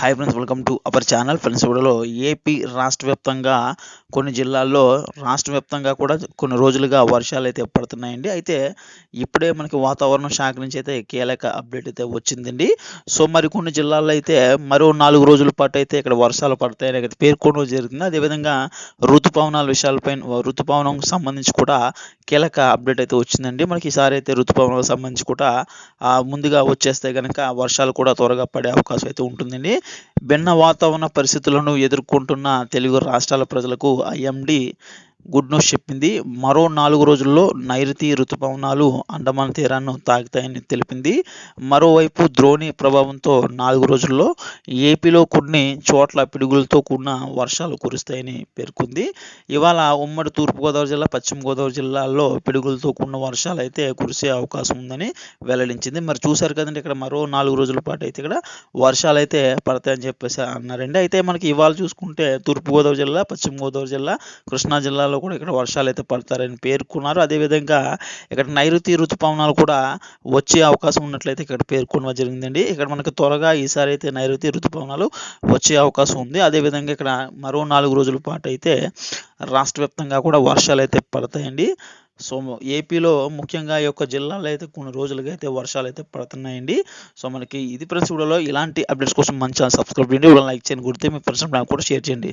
Hi friends welcome to our channel friends ఇవిడలో AP రాష్ట్ర వ్యాప్తంగా కొన్ని జిల్లాల్లో రాష్ట్ర వ్యాప్తంగా కూడా కొన్ని రోజులుగా వర్షాలు అయితే పడుతున్నాయండి. అయితే ఇప్పుడే మనకి వాతావరణ శాఖ నుంచి అయితే కీలక అప్డేట్ అయితే వచ్చిందండి. సో మరి కొన్ని జిల్లాల్లో అయితే మరో నాలుగు రోజుల పాటు అయితే ఇక్కడ వర్షాలు పడతాయని అయితే పేర్కొనడం జరిగింది. అదేవిధంగా ఋతుపవనాల విషయాలపై ఋతుపవనం సంబంధించి కూడా కీలక అప్డేట్ అయితే వచ్చిందండి. మనకి ఈసారి అయితే ఋతుపవనాలకు సంబంధించి కూడా ముందుగా వచ్చేస్తే కనుక వర్షాలు కూడా త్వరగా పడే అవకాశం అయితే ఉంటుందండి. భిన్న వాతావరణ పరిస్థితులను ఎదుర్కొంటున్న తెలుగు రాష్ట్రాల ప్రజలకు ఐఎండి గుడ్ న్యూస్ చెప్పింది. మరో నాలుగు రోజుల్లో నైరుతి ఋతుపవనాలు అండమాన్ తీరాన్ని తాకుతాయని తెలిపింది. మరోవైపు ద్రోణి ప్రభావంతో నాలుగు రోజుల్లో ఏపీలో కొన్ని చోట్ల పిడుగులతో కూడిన వర్షాలు కురుస్తాయని పేర్కొంది. ఇవాళ ఉమ్మడి తూర్పుగోదావరి జిల్లా పశ్చిమ గోదావరి జిల్లాల్లో పిడుగులతో కూడిన వర్షాలు అయితే కురిసే అవకాశం ఉందని వెల్లడించింది. మరి చూశారు కదండి ఇక్కడ మరో నాలుగు రోజుల పాటు అయితే ఇక్కడ వర్షాలు అయితే పడతాయని చెప్పేసి అన్నారండి. అయితే మనకి ఇవాళ చూసుకుంటే తూర్పుగోదావరి జిల్లా పశ్చిమ గోదావరి జిల్లా కృష్ణా జిల్లాలో కూడా ఇక్కడ వర్షాలు అయితే పడతారని పేర్కొన్నారు. అదేవిధంగా ఇక్కడ నైరుతి ఋతుపవనాలు కూడా వచ్చే అవకాశం ఉన్నట్లయితే ఇక్కడ పేర్కొనడం జరిగిందండి. ఇక్కడ మనకి త్వరగా ఈసారి అయితే నైరుతి ఋతుపవనాలు వచ్చే అవకాశం ఉంది. అదేవిధంగా ఇక్కడ మరో నాలుగు రోజుల పాటు అయితే రాష్ట్ర వ్యాప్తంగా కూడా వర్షాలు అయితే పడతాయండి. సో ఏపీలో ముఖ్యంగా ఈ యొక్క జిల్లాలో అయితే కొన్ని రోజులుగా అయితే వర్షాలు అయితే పడుతున్నాయండి. సో మనకి ఇది ఫ్రెండ్స్ వీడియోలో ఇలాంటి అప్డేట్స్ కోసం మంచి సబ్స్క్రైబ్ చేయండి. లైక్ చేయండి. గుర్తే మీ ఫ్రెండ్స్ నాకు కూడా షేర్ చేయండి.